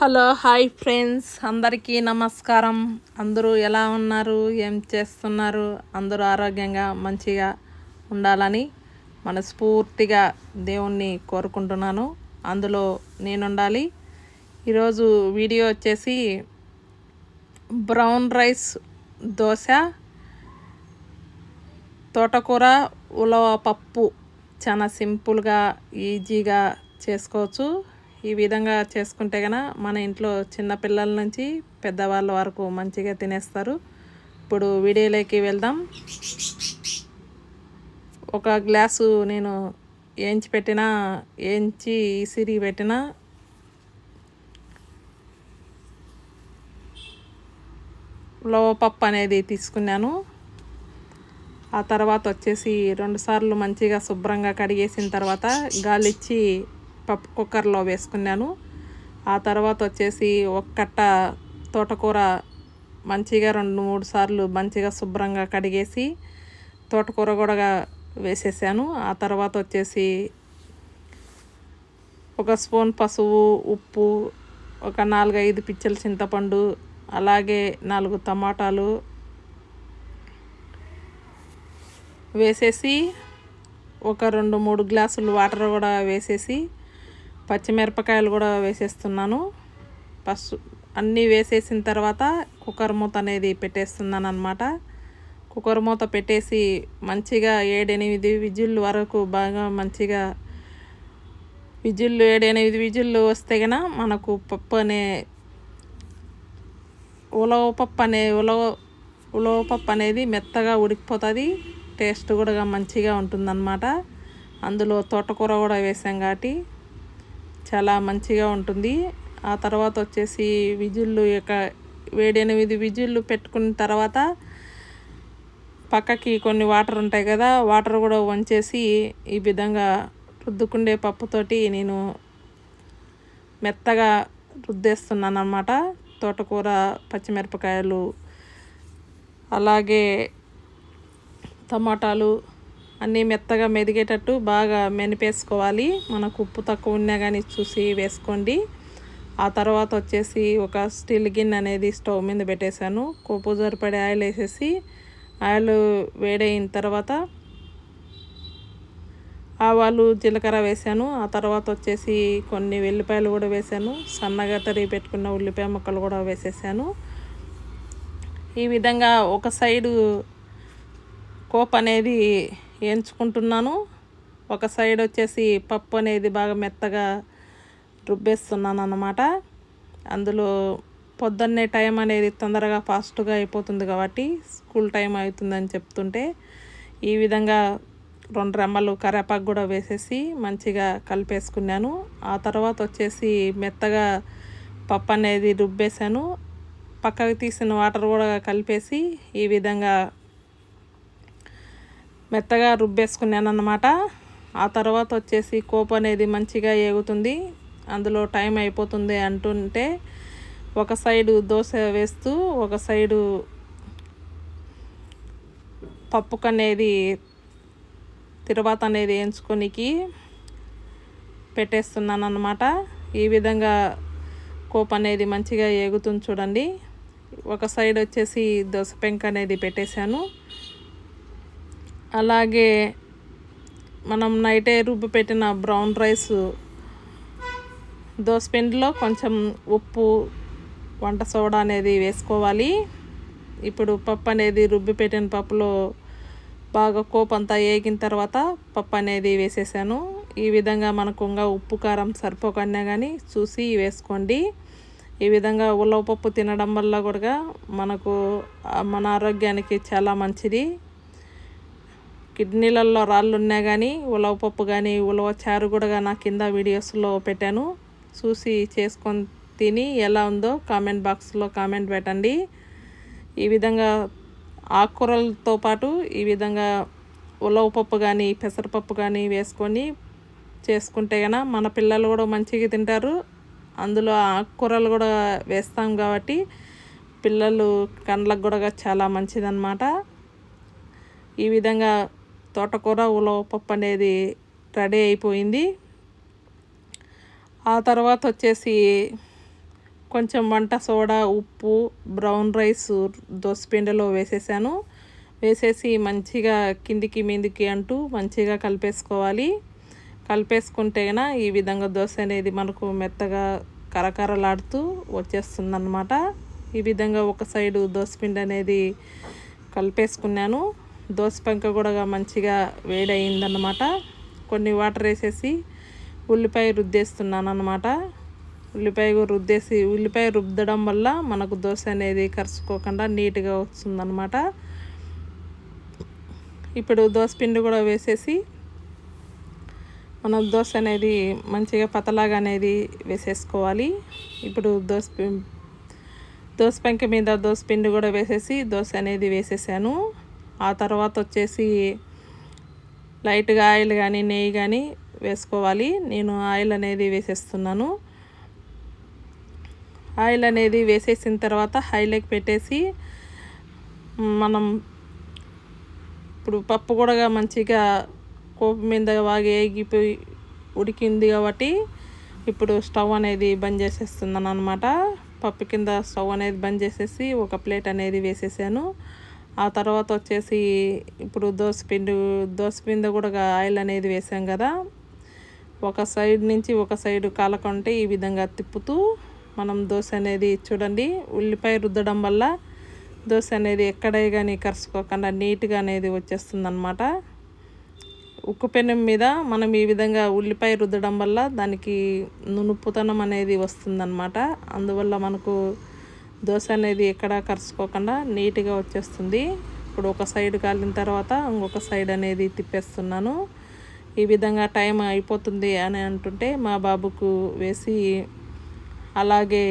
Hello hi friends. అందరికీ నమస్కారం. అందరూ ఎలా ఉన్నారు? ఏం చేస్తున్నారు? అందరూ ఆరోగ్యంగా మంచిగా ఉండాలని మనస్ఫూర్తిగా దేవుణ్ణి కోరుకుంటున్నాను. అందులో నేను ఉండాలి ఈరోజు వీడియో వచ్చేసి బ్రౌన్ రైస్ దోశ తోటకూర ఉలవ పప్పు. చాలా సింపుల్గా ఈజీగా చేసుకోవచ్చు. ఈ విధంగా చేసుకుంటే కనుక మన ఇంట్లో చిన్న పిల్లల నుంచి పెద్దవాళ్ళ వరకు మంచిగా తినేస్తారు. ఇప్పుడు వీడియోలోకి వెళ్దాం. ఒక గ్లాసు నేను ఏంచి పెట్టిన ఏంచి ఇసిరి పెట్టిన. పప్పు అనేది తీసుకున్నాను. ఆ తర్వాత వచ్చేసి రెండుసార్లు మంచిగా శుభ్రంగా కడిగేసిన తర్వాత గాలిచ్చి పప్పు కుక్కర్లో వేసుకున్నాను. ఆ తర్వాత వచ్చేసి ఒక కట్ట తోటకూర మంచిగా రెండు మూడు సార్లు మంచిగా శుభ్రంగా కడిగేసి తోటకూర కూడా వేసేసాను. ఆ తర్వాత వచ్చేసి ఒక స్పూన్ పసుపు ఉప్పు ఒక నాలుగైదు పిచ్చల చింతపండు అలాగే నాలుగు టమాటాలు వేసేసి ఒక రెండు మూడు గ్లాసులు వాటర్ కూడా వేసేసి పచ్చిమిరపకాయలు కూడా వేసేస్తున్నాను. పసు అన్నీ వేసేసిన తర్వాత కుక్కర్ మూత అనేది పెట్టేస్తున్నాను అనమాట కుక్కర్ మూత పెట్టేసి మంచిగా ఏడెనిమిది విజిల్లు వరకు బాగా మంచిగా విజిల్లు ఏడెనిమిది విజిల్లు వస్తే కన మనకు పప్పు అనే ఉలవ పప్పు అనే ఉలవ ఉలవ పప్పు అనేది మెత్తగా ఉడికిపోతుంది. టేస్ట్ కూడా మంచిగా ఉంటుందన్నమాట. అందులో తోటకూర కూడా వేసాం కాబట్టి చాలా మంచిగా ఉంటుంది. ఆ తర్వాత వచ్చేసి విజిల్లు యొక్క వేడెనిమిది విజిల్లు పెట్టుకున్న తర్వాత పక్కకి కొన్ని వాటర్ ఉంటాయి కదా వాటర్ కూడా వంచేసి ఈ విధంగా రుద్దుకుండే పప్పుతోటి నేను మెత్తగా రుద్దేస్తున్నాను అన్నమాట తోటకూర పచ్చిమిరపకాయలు అలాగే టమాటాలు అన్నీ మెత్తగా మెదిగేటట్టు బాగా మెనిపేసుకోవాలి. మనకు ఉప్పు తక్కువ ఉన్నా కానీ చూసి వేసుకోండి. ఆ తర్వాత వచ్చేసి ఒక స్టీల్ గిన్నె అనేది స్టవ్ మీద పెట్టేశాను. కోపు సరిపడే ఆయిల్ వేసేసి ఆయిల్ వేడైన తర్వాత ఆవాలు జీలకర్ర వేసాను ఆ తర్వాత వచ్చేసి కొన్ని వెల్లిపాయలు కూడా వేసాను సన్నగా తరిగి పెట్టుకున్న ఉల్లిపాయ ముక్కలు కూడా వేసేసాను. ఈ విధంగా ఒక సైడు కోప్ అనేది వేయించుకుంటున్నాను ఒక సైడ్ వచ్చేసి పప్పు అనేది బాగా మెత్తగా రుబ్బేస్తున్నాను అన్నమాట అందులో పొద్దున్నే టైం అనేది తొందరగా ఫాస్ట్గా అయిపోతుంది కాబట్టి స్కూల్ టైం అవుతుందని చెప్తుంటే ఈ విధంగా రెండు రెమ్మలు కరేపాకు కూడా వేసేసి మంచిగా కలిపేసుకున్నాను. ఆ తర్వాత వచ్చేసి మెత్తగా పప్పు అనేది రుబ్బేశాను. పక్కకు తీసిన వాటర్ కూడా కలిపేసి ఈ విధంగా మెత్తగా రుబ్బేసుకున్నాను అన్నమాట ఆ తర్వాత వచ్చేసి కోపు అనేది మంచిగా ఏగుతుంది. అందులో టైం అయిపోతుంది అంటుంటే ఒక సైడు దోశ వేస్తూ ఒక సైడు పప్పుకు అనేది తిరువాత అనేది వేయించుకోనికి పెట్టేస్తున్నాను అనమాట ఈ విధంగా కోప్ అనేది మంచిగా ఏగుతుంది చూడండి. ఒక సైడ్ వచ్చేసి దోశ పెంక అనేది పెట్టేశాను. అలాగే మనం నైటే రుబ్బి పెట్టిన బ్రౌన్ రైస్ దోసపిండిలో కొంచెం ఉప్పు వంట సోడా అనేది వేసుకోవాలి. ఇప్పుడు పప్పు అనేది రుబ్బి పెట్టిన పప్పులో బాగా కోపంతా అంతా వేగిన తర్వాత పప్పు అనేది వేసేసాను. ఈ విధంగా మనకు ఇంకా ఉప్పు కారం సరిపోకన్నా కానీ చూసి వేసుకోండి. ఈ విధంగా ఉలవపప్పు తినడం వల్ల కూడా మనకు మన ఆరోగ్యానికి చాలా మంచిది. కిడ్నీలలో రాళ్ళు ఉన్నా కానీ ఉలవ పప్పు కానీ ఉలవ చారు కూడా నా కింద వీడియోస్లో పెట్టాను. చూసి చేసుకొని తిని ఎలా ఉందో కామెంట్ బాక్స్లో కామెంట్ పెట్టండి. ఈ విధంగా ఆకుకూరలతో పాటు ఈ విధంగా ఉలవ పప్పు కానీ పెసరపప్పు కానీ వేసుకొని చేసుకుంటే కన మన పిల్లలు కూడా మంచిగా తింటారు. అందులో ఆకుకూరలు కూడా వేస్తాం కాబట్టి పిల్లలు కండ్లకు కూడా చాలా మంచిదన్నమాట. ఈ విధంగా తోటకూర ఉలవపప్పు అనేది రెడీ అయిపోయింది. ఆ తర్వాత వచ్చేసి కొంచెం వంట సోడా ఉప్పు బ్రౌన్ రైస్ దోసపిండిలో వేసేసాను. వేసేసి మంచిగా కిందికి మీదికి అంటూ మంచిగా కలిపేసుకోవాలి. కలిపేసుకుంటే ఈ విధంగా దోశ అనేది మనకు మెత్తగా కరకరలాడుతూ వచ్చేస్తుందన్నమాట. ఈ విధంగా ఒక సైడు దోసపిండి అనేది కలిపేసుకున్నాను. దోసపంక కూడా మంచిగా వేడయిందన్నమాట. కొన్ని వాటర్ వేసేసి ఉల్లిపాయ రుద్దేస్తున్నాను అనమాట ఉల్లిపాయ రుద్దేసి ఉల్లిపాయ రుద్దడం వల్ల మనకు దోశ అనేది కరుచుకోకుండా నీట్గా వస్తుందన్నమాట. ఇప్పుడు దోశ పిండి కూడా వేసేసి మనం దోశ అనేది మంచిగా పతలాగా అనేది వేసేసుకోవాలి. ఇప్పుడు దోశ దోశ పెంక మీద దోశ పిండి కూడా వేసేసి దోశ అనేది వేసేసాను. ఆ తర్వాత వచ్చేసి లైట్గా ఆయిల్ కానీ నెయ్యి కానీ వేసుకోవాలి. నేను ఆయిల్ అనేది వేసేస్తున్నాను. ఆయిల్ అనేది వేసేసిన తర్వాత హైలోకి పెట్టేసి మనం ఇప్పుడు పప్పు కూడా మంచిగా కోపు మీద బాగా ఏగిపోయి ఉడికింది కాబట్టి ఇప్పుడు స్టవ్ అనేది బంద్ చేసేస్తున్నాను అనమాట పప్పు కింద స్టవ్ అనేది బంద్ చేసేసి ఒక ప్లేట్ అనేది వేసేసాను. ఆ తర్వాత వచ్చేసి ఇప్పుడు దోసపిండి దోసపిండి కూడా ఆయిల్ అనేది వేసాం కదా. ఒక సైడ్ నుంచి ఒక సైడ్ కాలకుంటే ఈ విధంగా తిప్పుతూ మనం దోశ అనేది చూడండి ఉల్లిపాయ రుద్దడం వల్ల దోశ అనేది ఎక్కడే కానీ కరుసుకోకుండా నీట్గా అనేది వచ్చేస్తుంది అనమాట ఉక్కు పెనం మీద మనం ఈ విధంగా ఉల్లిపాయ రుద్దడం వల్ల దానికి నునుపుతనం అనేది వస్తుందన్నమాట. అందువల్ల మనకు దోశ అనేది ఎక్కడ కరుచుకోకుండా నీట్గా వచ్చేస్తుంది. ఇప్పుడు ఒక సైడ్ కాలిన తర్వాత ఇంకొక సైడ్ అనేది తిప్పేస్తున్నాను. ఈ విధంగా టైం అయిపోతుంది అని అంటుంటే మా బాబుకు వేసి అలాగే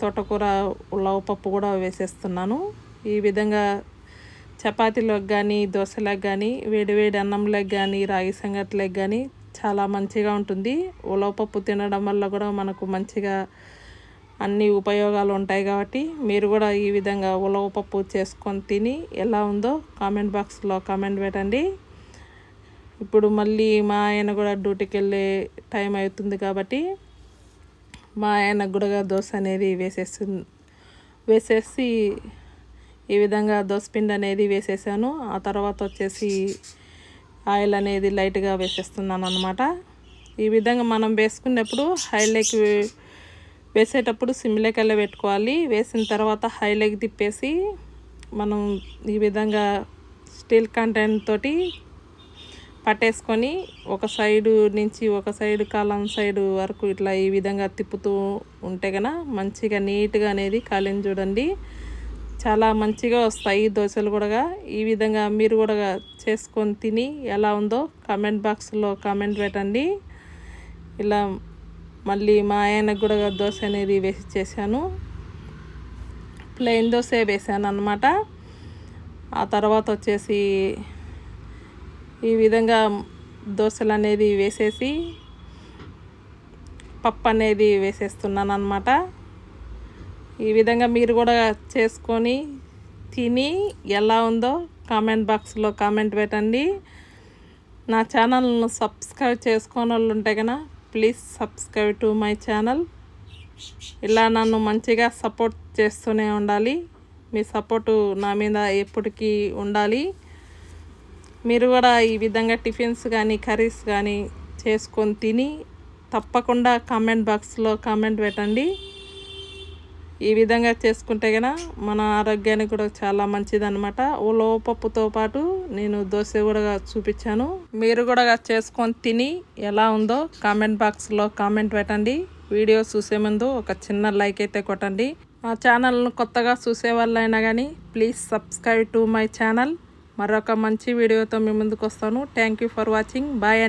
తోటకూర పప్పు కూడా వేసేస్తున్నాను. ఈ విధంగా చపాతీలకు కానీ దోశలకు కానీ వేడివేడి అన్నంలోకి కానీ రాగి సంగట్లకు కానీ చాలా మంచిగా ఉంటుంది. ఉలవపప్పు తినడం వల్ల కూడా మనకు మంచిగా అన్ని ఉపయోగాలు ఉంటాయి కాబట్టి మీరు కూడా ఈ విధంగా ఉలవపప్పు చేసుకొని తిని ఎలా ఉందో కామెంట్ బాక్స్లో కామెంట్ పెట్టండి. ఇప్పుడు మళ్ళీ మా ఆయన కూడా డ్యూటీకి వెళ్ళే టైం అవుతుంది కాబట్టి మా ఆయన గుడగా దోశ అనేది వేసేసి వేసేసి ఈ విధంగా దోసపిండి అనేది వేసేసాను. ఆ తర్వాత వచ్చేసి ఆయిల్ అనేది లైట్గా వేసేస్తున్నాను అనమాట ఈ విధంగా మనం వేసుకున్నప్పుడు హైలైక్ వేసేటప్పుడు సిమ్లెక్కల్లో పెట్టుకోవాలి. వేసిన తర్వాత హైలెగ్ తిప్పేసి మనం ఈ విధంగా స్టీల్ కంటెంట్ తోటి పట్టేసుకొని ఒక సైడు నుంచి ఒక సైడు కాలం సైడు వరకు ఇట్లా ఈ విధంగా తిప్పుతూ ఉంటే కనుక మంచిగా నీట్గా అనేది కాలిని చూడండి. చాలా మంచిగా వస్తాయి దోశలు కూడా. ఈ విధంగా మీరు కూడా చేసుకొని తిని ఎలా ఉందో కామెంట్ బాక్స్లో కామెంట్ పెట్టండి. ఇలా మళ్ళీ మా ఆయనకు కూడా దోశ అనేది వేసి చేశాను. ప్లెయిన్ దోశ వేసాను అనమాట ఆ తర్వాత వచ్చేసి ఈ విధంగా దోశలు అనేది వేసేసి పప్పు అనేది వేసేస్తున్నాను అనమాట ఈ విధంగా మీరు కూడా చేసుకొని తిని ఎలా ఉందో కామెంట్ బాక్స్లో కామెంట్ పెట్టండి. నా ఛానల్ను సబ్స్క్రైబ్ చేసుకోని వాళ్ళు ఉంటే కనుక please subscribe to my channel. ఇలా నన్ను మంచిగా సపోర్ట్ చేస్తూనే ఉండాలి. మీ సపోర్టు నా మీద ఎప్పటికీ ఉండాలి. మీరు కూడా ఈ విధంగా టిఫిన్స్ కానీ కర్రీస్ కానీ చేసుకొని తిని తప్పకుండా కామెంట్ బాక్స్లో కామెంట్ పెట్టండి. ఈ విధంగా చేసుకుంటే కనుక మన ఆరోగ్యానికి కూడా చాలా మంచిదన్నమాట. పప్పుతో పాటు నేను దోశ కూడా చూపించాను. మీరు కూడా చేసుకొని తిని ఎలా ఉందో కామెంట్ బాక్స్లో కామెంట్ పెట్టండి. వీడియో చూసే ముందు ఒక చిన్న లైక్ అయితే కొట్టండి. మా ఛానల్ను కొత్తగా చూసే వాళ్ళైనా కానీ please subscribe to my channel. మరొక మంచి వీడియోతో మీ ముందుకు వస్తాను. Thank you for watching bye